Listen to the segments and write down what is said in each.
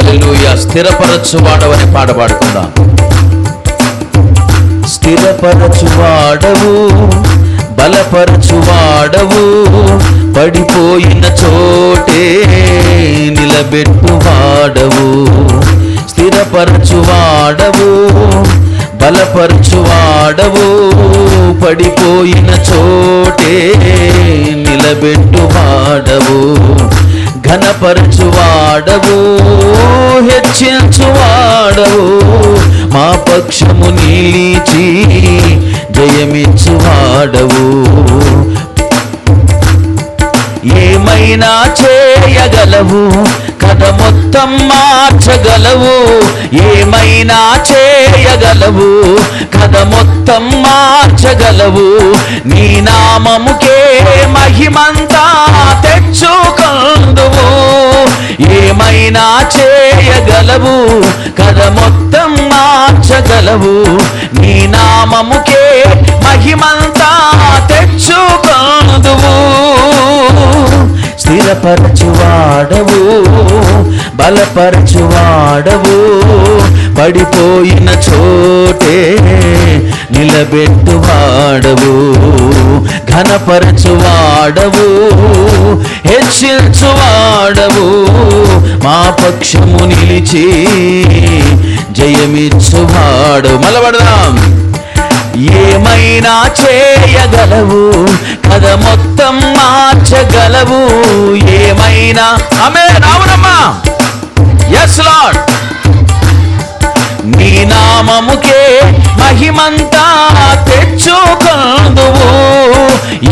హల్లెలూయ. స్థిరపరచువాడవని పాట పాడుకుందాం. స్థిరపరచువాడవు బలపరచువాడవు పడిపోయిన చోటే నిలబెట్టువాడవు స్థిరపరచువాడవు బలపరచువాడవు పడిపోయిన చోటే నిలబెట్టువాడవు ఘనపరచువాడవు హెచ్చించువాడవు. మా పక్షము నిలిచి జయమిచ్చువాడవు. ఏమైనా చేయగలవు కథ మొత్తం మార్చగలవు. ఏమైనా చేయగలవు కథ మొత్తం మార్చగలవు. నీ నామముకే మహిమంత ఏమైనా చేయగలవు కథ మొత్తం మార్చగలవు. నీ నామముకే బలపరచువాడవు బలపరచువాడవు. పడిపోయిన చోటే నిలబెట్టువాడవు ఘనపరచువాడవు హెచ్చించువాడవు. మా పక్షము నిలిచి జయమిచ్చువాడు. మలబడదాం ఏమైనా చేయగలవు కథ మొత్తం మార్చగలవు. ఏమైనా? ఆమె రావునమ్మా ఎస్ లాడ్ నీ నామముకే మహిమంతా తెచ్చుకొందువు.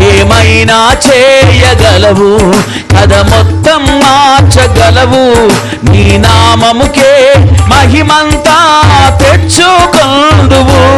ఏమైనా చేయగలవు? కథ మొత్తం మార్చగలవు. నీ నామముకే మహిమంతా తెచ్చుకొందువు.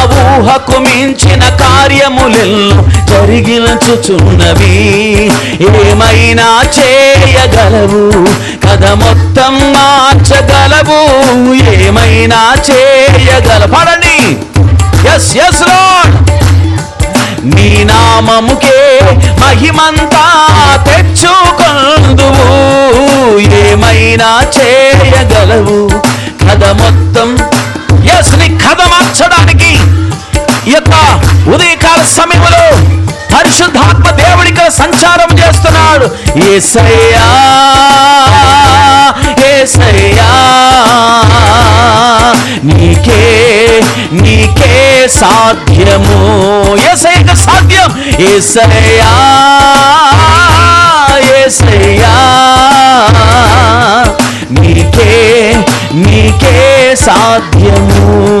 ఊహకు మించిన కార్యములెల్లు జరిగించుచున్నవి ఏమైనా చేయగలవు? కథ మొత్తం మార్చగలవు. ఏమైనా చేయగల పడండి. ఎస్ ఎస్ లాడ్ నీ నామముకే మహిమంతా తెచ్చుకొందువు. ఏమైనా చేయగలవు? కథ మొత్తం ఎస్ నీ కథ మార్చ ఈ యొక్క ఉదయకాల సమయంలో పరిశుద్ధాత్మ దేవుడి సంచారం చేస్తున్నాడు. ఏసయ్యా ఏసయ్యా నీకే నీకే సాధ్యము. ఏసయ్యకు సాధ్యం. ఏసయ్యా ఏసయ్యా నీకే నీకే సాధ్యము.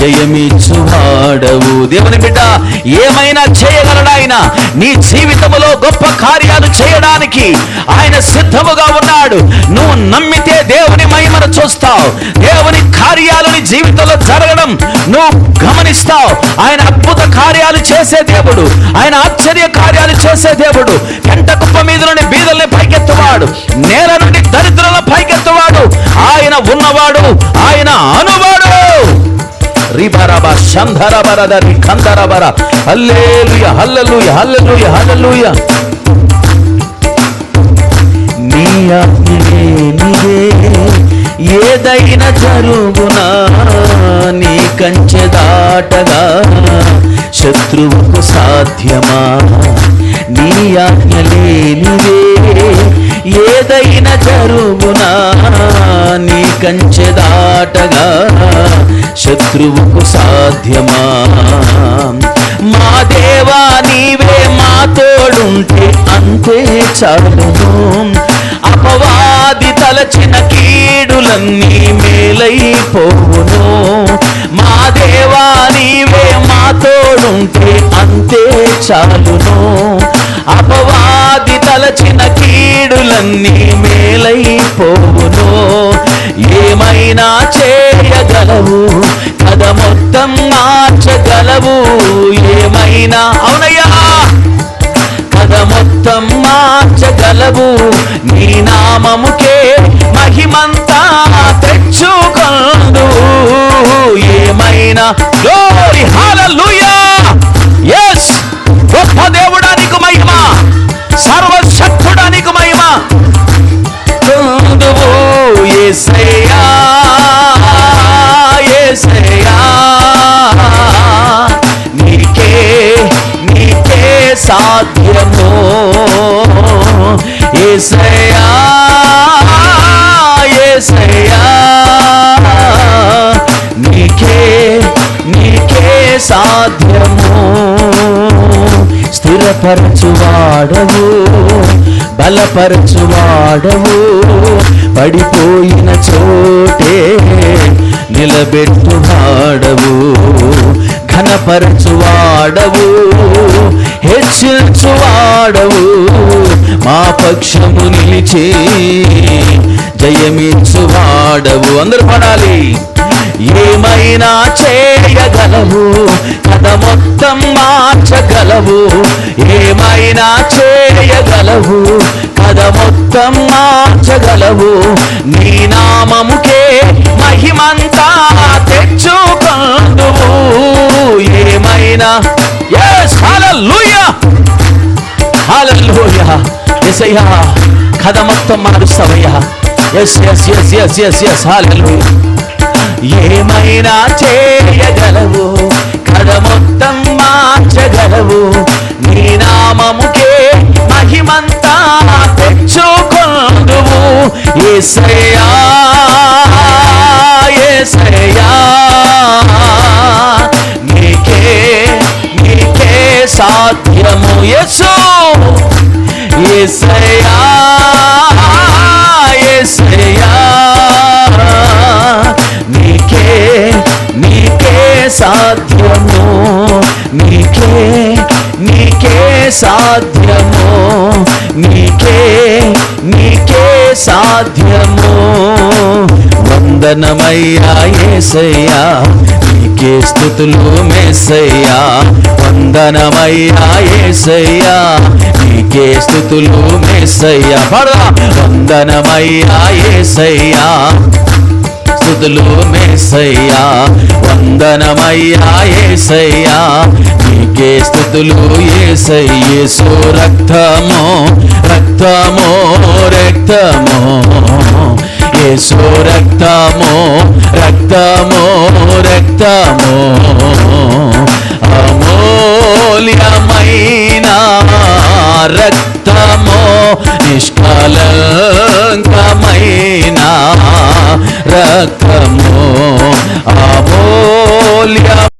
జయమిచ్చువాడవు. దేవుని బిడ్డ ఏమైనా చేయగలడు ఆయన? నీ జీవితంలో గొప్ప కార్యాలు చేయడానికి ఆయన సిద్ధముగా ఉన్నాడు. నువ్వు నమ్మితే దేవుని మహిమను చూస్తావు. దేవుని కార్యాలు నీ జీవితంలో జరగడం నువ్వు గమనిస్తావు. ఆయన అద్భుత కార్యాలు చేసే దేవుడు ఆయన ఆశ్చర్య కార్యాలు చేసే దేవుడు పెంట కుప్ప మీద నుండి బీదల్ని పైకెత్తువాడు నేల నుండి దరిద్రులను పైకెత్తువాడు. ఆయన ఉన్నవాడు ఆయన అనువాడు. రిబరబ శంధరబరద రిఖందరబర హల్లెలూయ హల్లెలూయ హల్లెలూయ హల్లెలూయ నీ అగ్నియే ఆజ్ఞలేనిదే ఏదైనా జరుగునా నీ కంచె దాటగా శత్రువుకు సాధ్యమా నీ ఆజ్ఞలేనిదే ఏదైనా జరుగునా నీ కంచె దాటగా శత్రువుకు సాధ్యమా? మా దేవా నీవే మా తోడుంటే అంతే చాలును. అపవాది తలచిన కీడులన్నీ మేలైపోవును. మా దేవా నీవే మా తోడుంటే అంతే చాలును. అపవాది తలచిన కీడులన్నీ మేలైపోవును. ఏమైనా చేయగలవు? కథ మొత్తం మార్చగలవు. ఏమైనా అవునయ్యా? కథ మొత్తం మార్చగలవు. నీ నామముకే మహిమంతా. నీకే సాధ్యము యేసయ్యా నీకే నీకే సాధ్యము? స్థిరపరచువాడవు బలపరచువాడవు పడిపోయిన చోటే నిలబెట్టువాడవు ఘనపరచువాడవు హెచ్చించువాడవు. మా పక్షము నిలిచి జయమిచ్చువాడవు. అందరు పడాలి. ఏమైనా చేయగలవు? కథ మొత్తం మార్చగలవు. ఏమైనా చేయగలవు? పదమొత్తం మార్చగలవు. నీ నామముకే మహిమంతా తెచ్చుకొందువు ఏమైనా? ఎస్ హల్లెలూయా హల్లెలూయా ఎసయ్యా కథ మొత్తం మారుస్తావయ్యా yes yes yes yes yes yes hallelujah ఏమైనా చేయగలవు? కథ మొత్తం మార్చగలవు. తెచ్చుకొందువు యేసయ్యా నీకే నీకే సాధ్యము యేసు. యేసయ్యా యేసయ్యా నీకే నీకే సాధ్యము నీకే నీకే సాధ్యము నీకే నీకే సాధ్యము? వందనమయ్యా ఏసయ్యా నీకే స్థుతులు మేసయ్యా. వందనమయ్యా ఏసయ్యా నీకే స్థుతులు మేసయ్యా. వందనమయ్యా ఏసయ్యా బదులు మేసయ్యా వందనమయ్యా ఏసయ్యా నీకే స్థుతులు ఏసయ్యేసు రక్తమో రక్తమో రక్తమో. ఏసు రక్తమో రక్తమో రక్తమో. అమూల్యమైన రక్తమో నిష్కలంకమైన రక్తము అమూల్య